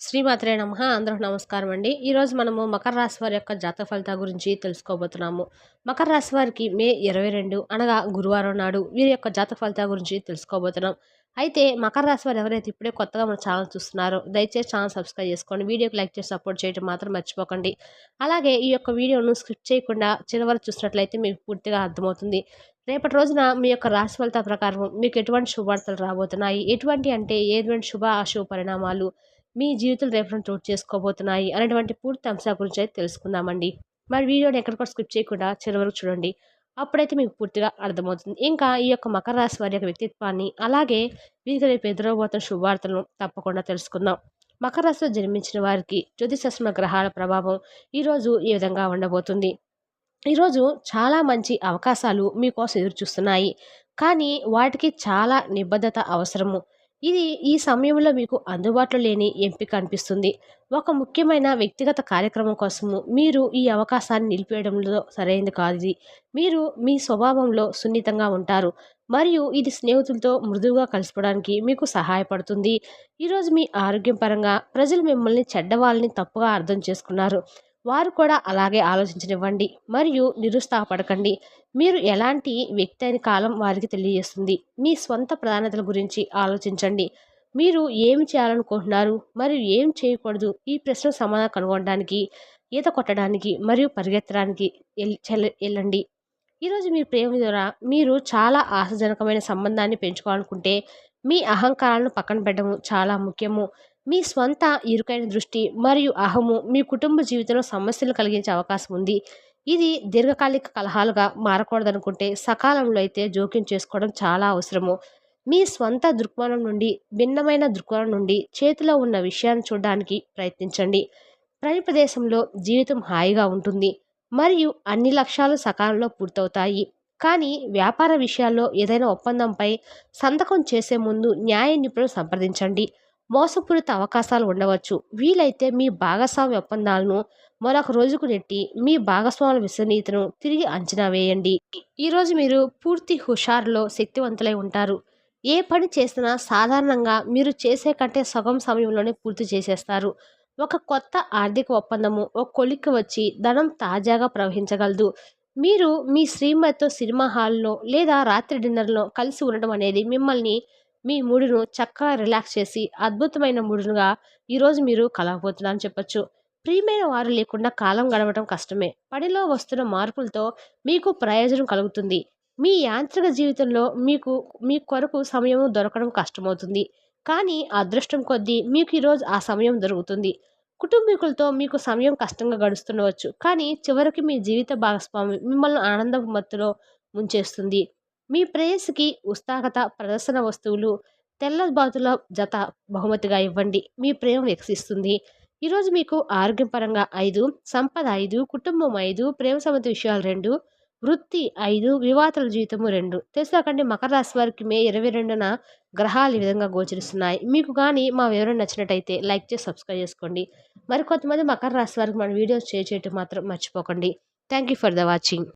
శ్రీమాత్రే నమ. అందరూ నమస్కారం అండి. ఈరోజు మనము మకర రాశి వారి యొక్క జాతక ఫలితాల గురించి తెలుసుకోబోతున్నాము. మకర రాశి వారికి మే ఇరవై రెండు అనగా గురువారం నాడు వీరి యొక్క జాతక ఫలితాల గురించి తెలుసుకోబోతున్నాం. అయితే మకర రాశి వారు ఎవరైతే ఇప్పుడే కొత్తగా మన ఛానల్ చూస్తున్నారో దయచేసి ఛానల్ సబ్స్క్రైబ్ చేసుకోండి. వీడియోకి లైక్ చేసి సపోర్ట్ చేయడం మాత్రం మర్చిపోకండి. అలాగే ఈ యొక్క వీడియోను స్కిప్ చేయకుండా చివరి చూసినట్లయితే మీకు పూర్తిగా అర్థమవుతుంది. రేపటి రోజున మీ యొక్క రాశి ఫలితాల ప్రకారం మీకు ఎటువంటి శుభార్తలు రాబోతున్నాయి? ఎటువంటి అంటే ఎటువంటి శుభ అశుభ పరిణామాలు మీ జీవితం రేపటి చోటు చేసుకోబోతున్నాయి అనేటువంటి పూర్తి అంశాల గురించి అయితే తెలుసుకుందామండి. మరి వీడియోని ఎక్కడికో స్కిప్ చేయకుండా చివరకు చూడండి. అప్పుడైతే మీకు పూర్తిగా అర్థమవుతుంది. ఇంకా ఈ యొక్క మకర రాశి వారి యొక్క వ్యక్తిత్వాన్ని అలాగే వీరికి రేపు ఎదురవబోతున్న శుభవార్తలను తప్పకుండా తెలుసుకుందాం. మకర రాశిలో జన్మించిన వారికి జ్యోతిషస్మ గ్రహాల ప్రభావం ఈరోజు ఈ విధంగా ఉండబోతుంది. ఈరోజు చాలా మంచి అవకాశాలు మీకోసం ఎదురు చూస్తున్నాయి. కానీ వాటికి చాలా నిబద్ధత అవసరము. ఇది ఈ సమయంలో మీకు అందుబాటులో లేని ఎంపిక అనిపిస్తుంది. ఒక ముఖ్యమైన వ్యక్తిగత కార్యక్రమం కోసము మీరు ఈ అవకాశాన్ని నిలిపేయడంలో సరైనది కాదు ఇది. మీరు మీ స్వభావంలో సున్నితంగా ఉంటారు. మరియు ఇది స్నేహితులతో మృదువుగా కలిసిపోవడానికి మీకు సహాయపడుతుంది. ఈరోజు మీ ఆరోగ్యం పరంగా ప్రజలు మిమ్మల్ని చెడ్డవాళ్ళని తప్పుగా అర్థం చేసుకున్నారు. వారు కూడా అలాగే ఆలోచించనివ్వండి మరియు నిరుత్సాహపడకండి. మీరు ఎలాంటి వ్యక్తి అయిన కాలం వారికి తెలియజేస్తుంది. మీ స్వంత ప్రాధాన్యతల గురించి ఆలోచించండి. మీరు ఏమి చేయాలనుకుంటున్నారు మరియు ఏం చేయకూడదు ఈ ప్రశ్న సమాధానం కనుగొనడానికి ఈత కొట్టడానికి మరియు పరిగెత్తడానికి వెళ్ళండి. ఈరోజు మీ ప్రేమ ద్వారా మీరు చాలా ఆశాజనకమైన సంబంధాన్ని పెంచుకోవాలనుకుంటే మీ అహంకారాలను పక్కన పెట్టడం చాలా ముఖ్యము. మీ స్వంత ఇరుకైన దృష్టి మరియు అహము మీ కుటుంబ జీవితంలో సమస్యలు కలిగించే అవకాశం ఉంది. ఇది దీర్ఘకాలిక కలహాలుగా మారకూడదనుకుంటే సకాలంలో అయితే జోక్యం చేసుకోవడం చాలా అవసరము. మీ స్వంత దృక్కోణం నుండి భిన్నమైన దృక్కోణం నుండి చేతిలో ఉన్న విషయాన్ని చూడడానికి ప్రయత్నించండి. పని ప్రదేశంలో జీవితం హాయిగా ఉంటుంది. మరియు అన్ని లక్ష్యాలు సకాలంలో పూర్తవుతాయి. కానీ వ్యాపార విషయాల్లో ఏదైనా ఒప్పందంపై సంతకం చేసే ముందు న్యాయ నిపుణులు సంప్రదించండి. మోసపూరిత అవకాశాలు ఉండవచ్చు. వీలైతే మీ భాగస్వామ్య ఒప్పందాలను మరొక రోజుకు నెట్టి మీ భాగస్వాముల విశ్వనీతను తిరిగి అంచనా వేయండి. ఈరోజు మీరు పూర్తి హుషారులో శక్తివంతులై ఉంటారు. ఏ పని చేసినా సాధారణంగా మీరు చేసే కంటే సగం సమయంలోనే పూర్తి చేసేస్తారు. ఒక కొత్త ఆర్థిక ఒప్పందము ఒక కొలిక్కి వచ్చి ధనం తాజాగా ప్రవహించగలదు. మీరు మీ శ్రీమతితో సినిమా హాల్లో లేదా రాత్రి డిన్నర్లో కలిసి ఉండడం అనేది మిమ్మల్ని మీ మూడును చక్కగా రిలాక్స్ చేసి అద్భుతమైన మూడునుగా ఈరోజు మీరు కలగబోతున్నారని చెప్పొచ్చు. ప్రియమైన వారు లేకుండా కాలం గడవటం కష్టమే. పనిలో వస్తున్న మార్పులతో మీకు ప్రయోజనం కలుగుతుంది. మీ యాంత్రిక జీవితంలో మీకు మీ కొరకు సమయం దొరకడం కష్టమవుతుంది. కానీ అదృష్టం కొద్దీ మీకు ఈరోజు ఆ సమయం దొరుకుతుంది. కుటుంబీకులతో మీకు సమయం కష్టంగా గడుస్తుండవచ్చు. కానీ చివరికి మీ జీవిత భాగస్వామి మిమ్మల్ని ఆనందపు మత్తులో ముంచేస్తుంది. మీ ప్రేయస్కి ఉత్సాహత ప్రదర్శన వస్తువులు తెల్ల బాతుల జత బహుమతిగా ఇవ్వండి. మీ ప్రేమ వికసిస్తుంది. ఈరోజు మీకు ఆరోగ్యపరంగా ఐదు సంపద ఐదు కుటుంబం ఐదు ప్రేమ సంబంధ విషయాలు రెండు వృత్తి ఐదు వివాతల జీవితము రెండు. తెలుసుకోకండి మకర రాశి వారికి మే ఇరవై రెండున గ్రహాలు ఈ విధంగా గోచరిస్తున్నాయి. మీకు కానీ మా వివరణ నచ్చినట్టయితే లైక్ చేసి సబ్స్క్రైబ్ చేసుకోండి. మరి కొంతమంది మకర రాశి వారికి మన వీడియోస్ షేర్ చేయటం మాత్రం మర్చిపోకండి. Thank you for the watching.